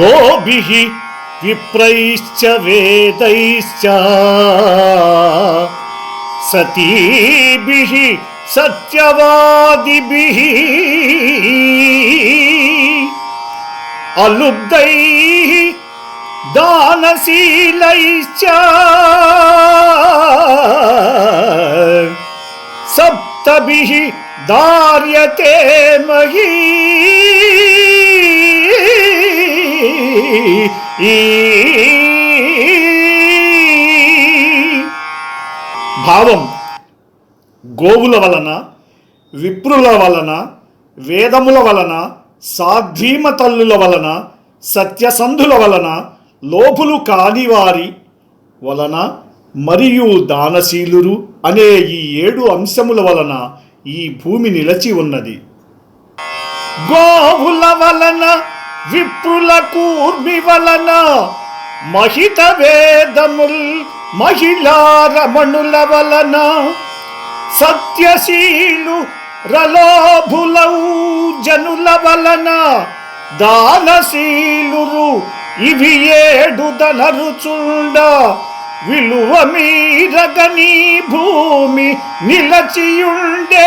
गोभिः विप्रैश्च वेदैश्च। सतीभिः सत्यवादिभिः। अलुब्धैः दानशीलैश्च। सप्तभिः दार्यते मही। భావం గోవుల వలన విప్రుల వలన వేదముల వలన సాధ్వీమ తల్లుల వలన సత్యసంధుల వలన లోపులు కానివారి వలన మరియు దానశీలురు అనే ఈ ఏడు అంశముల వలన ఈ భూమి నిలచి ఉన్నది. గోవుల వలన విప్రుల కూర్మి వలన మహిత వేదముల్ మహిళా రమణుల వలన సత్యశీలు రలోభులౌ జనుల వలన దానశీలురు ఇవి ఏడు దనరుచుండ విలువ మీరగని భూమి నిలచియుండే